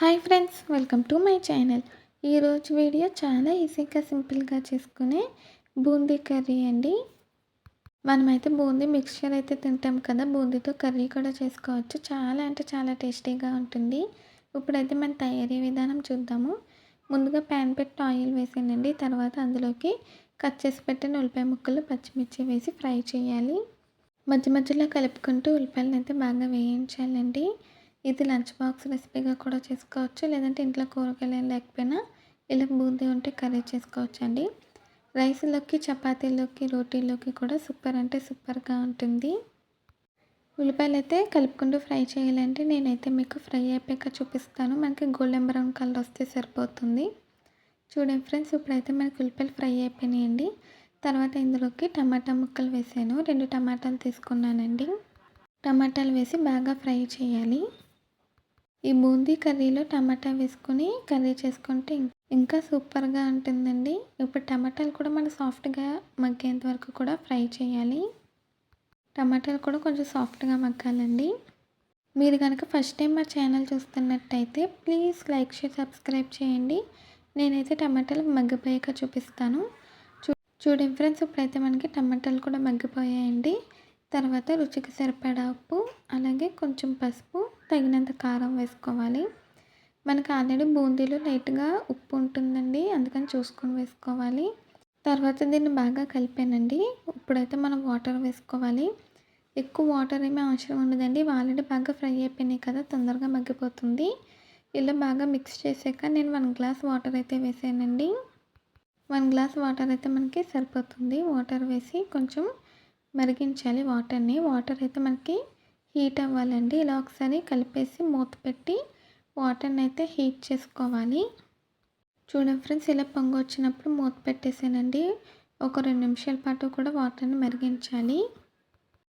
Hi friends welcome to my channel. ఈరోజు video చాలా ఈజీగా సింపుల్గా చేసుకునే బూందీ కర్రీ అండి. మనమైతే బూందీ మిక్స్చర్ అయితే తింటాం కదా బూందీతో కర్రీ కూడా చేసుకోవచ్చు. చాలా అంటే చాలా టేస్టీగా ఉంటుంది. ఇప్పుడైతే మన తయారీ విధానం చూద్దాము. ముందుగా ప్యాన్ పెట్టి ఆయిల్ వేసానండి తర్వాత అందులోకి కట్ చేసి పెట్టిన ఉల్లిపాయ ముక్కలు పచ్చిమిర్చి వేసి ఫ్రై చేయాలి. మధ్య మధ్యలో కలుపుకుంటూ ఉల్లిపాయలను అయితే బాగా వేయించాలండి. ఇది లంచ్ బాక్స్ రెసిపీగా కూడా చేసుకోవచ్చు. లేదంటే ఇంట్లో కూరగాయలు లేకపోయినా ఇలా బూందీ ఉంటే కర్రీ చేసుకోవచ్చు అండి రైస్లోకి చపాతీలోకి రోటీలోకి కూడా సూపర్ అంటే సూపర్గా ఉంటుంది. ఉల్లిపాయలు అయితే కలుపుకుంటూ ఫ్రై చేయాలంటే నేనైతే మీకు ఫ్రై అయిపోయాక చూపిస్తాను. మనకి గోల్డెన్ బ్రౌన్ కలర్ వస్తే సరిపోతుంది. చూడండి ఫ్రెండ్స్ ఇప్పుడైతే మనకి ఉల్లిపాయలు ఫ్రై అయిపోయినాయండి. తర్వాత ఇందులోకి టమాటా ముక్కలు వేసాను. రెండు టమాటాలు తీసుకున్నానండి. టమాటాలు వేసి బాగా ఫ్రై చేయాలి. ఈ బూందీ కర్రీలో టమాటా వేసుకొని కర్రీ చేసుకుంటే ఇంకా సూపర్గా ఉంటుందండి. ఇప్పుడు టమాటాలు కూడా మనం సాఫ్ట్గా మగ్గేంత వరకు కూడా ఫ్రై చేయాలి. టమాటాలు కూడా కొంచెం సాఫ్ట్గా మగ్గాలండి. మీరు కనుక ఫస్ట్ టైం మా ఛానల్ చూస్తున్నట్టయితే ప్లీజ్ లైక్ షేర్ సబ్స్క్రైబ్ చేయండి. నేనైతే టమాటాలు మగ్గిపోయాక చూపిస్తాను. చూ చూడండి ఫ్రెండ్స్ ఇప్పుడైతే మనకి టమాటాలు కూడా మగ్గిపోయాయండి. తర్వాత రుచికి సరిపడా ఉప్పు అలాగే కొంచెం పసుపు తగినంత కారం వేసుకోవాలి. మనకు ఆల్రెడీ బూందీలో లైట్గా ఉప్పు ఉంటుందండి అందుకని చూసుకొని వేసుకోవాలి. తర్వాత దీన్ని బాగా కలిపానండి. ఇప్పుడైతే మనం వాటర్ వేసుకోవాలి. ఎక్కువ వాటర్ ఏమీ అవసరం ఉండదండి. ఆల్రెడీ బాగా ఫ్రై అయిపోయినాయి కదా తొందరగా మగ్గిపోతుంది. ఇలా బాగా మిక్స్ చేసాక నేను వన్ గ్లాస్ వాటర్ అయితే వేసానండి. వన్ గ్లాస్ వాటర్ అయితే మనకి సరిపోతుంది. వాటర్ వేసి కొంచెం మరిగించాలి వాటర్ని. వాటర్ అయితే మనకి హీట్ అవ్వాలండి. ఇలా ఒకసారి కలిపేసి మూత పెట్టి వాటర్ని అయితే హీట్ చేసుకోవాలి. చూడండి ఫ్రెండ్స్ ఇలా పొంగు వచ్చినప్పుడు మూత పెట్టేసానండి. ఒక రెండు నిమిషాల పాటు కూడా వాటర్ని మరిగించాలి.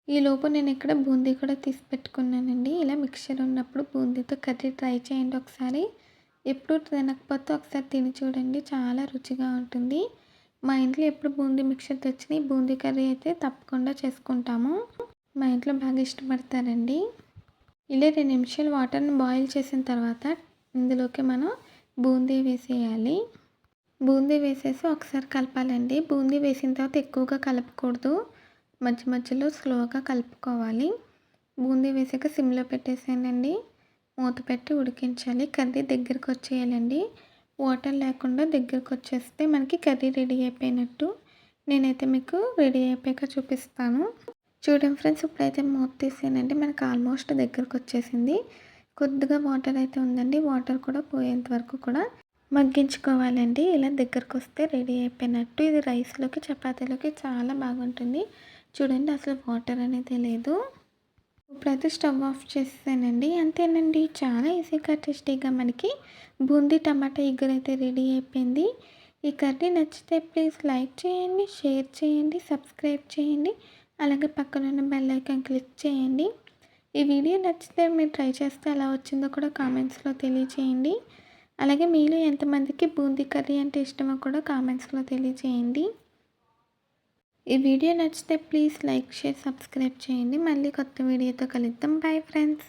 ఈలోపు నేను ఇక్కడ బూందీ కూడా తీసి పెట్టుకున్నానండి. ఇలా మిక్చర్ ఉన్నప్పుడు బూందీతో కర్రీ ట్రై చేయండి ఒకసారి. ఎప్పుడు తినకపోతే ఒకసారి తిని చూడండి చాలా రుచిగా ఉంటుంది. మా ఇంట్లో ఎప్పుడు బూందీ మిక్చర్ తెచ్చిన బూందీ కర్రీ అయితే తప్పకుండా చేసుకుంటాము. మా ఇంట్లో బాగా ఇష్టపడతారండి. ఇలా రెండు నిమిషాలు వాటర్ని బాయిల్ చేసిన తర్వాత ఇందులోకి మనం బూందీ వేసేయాలి. బూందీ వేసేసి ఒకసారి కలపాలండి. బూందీ వేసిన తర్వాత ఎక్కువగా కలపకూడదు. మధ్య మధ్యలో స్లోగా కలుపుకోవాలి. బూందీ వేసాక సిమ్లో పెట్టేసానండి మూత పెట్టి ఉడికించాలి. కర్రీ దగ్గరికి వచ్చేయాలండి. వాటర్ లేకుండా దగ్గరకు వచ్చేస్తే మనకి కర్రీ రెడీ అయిపోయినట్టు. నేనైతే మీకు రెడీ అయిపోయాక చూపిస్తాను. చూడండి ఫ్రెండ్స్ ఇప్పుడైతే మూత తీసానండి మనకు ఆల్మోస్ట్ దగ్గరకు వచ్చేసింది. కొద్దిగా వాటర్ అయితే ఉందండి. వాటర్ కూడా పోయేంత వరకు కూడా మగ్గించుకోవాలండి. ఇలా దగ్గరకు వస్తే రెడీ అయిపోయినట్టు ఇది రైస్లోకి చపాతీలోకి చాలా బాగుంటుంది. చూడండి అసలు వాటర్ అనేది లేదు. ఇప్పుడైతే స్టవ్ ఆఫ్ చేసేసానండి. అంతేనండి చాలా ఈజీగా టేస్టీగా మనకి బూందీ టమాటా ఇగురు అయితే రెడీ అయిపోయింది. ఈ కర్రీ నచ్చితే ప్లీజ్ లైక్ చేయండి షేర్ చేయండి సబ్స్క్రైబ్ చేయండి. అలాగే పక్కన ఉన్న బెల్ ఐకాన్ క్లిక్ చేయండి. ఈ వీడియో నచ్చితే మీరు ట్రై చేస్తే ఎలా వచ్చిందో కూడా కామెంట్స్లో తెలియచేయండి. అలాగే మీలో ఎంతమందికి బూందీ కర్రీ అంటే ఇష్టమో కూడా కామెంట్స్లో తెలియచేయండి. ఈ వీడియో నచ్చితే ప్లీజ్ లైక్ షేర్ సబ్స్క్రైబ్ చేయండి. మళ్ళీ కొత్త వీడియోతో కలుద్దాం. Bye friends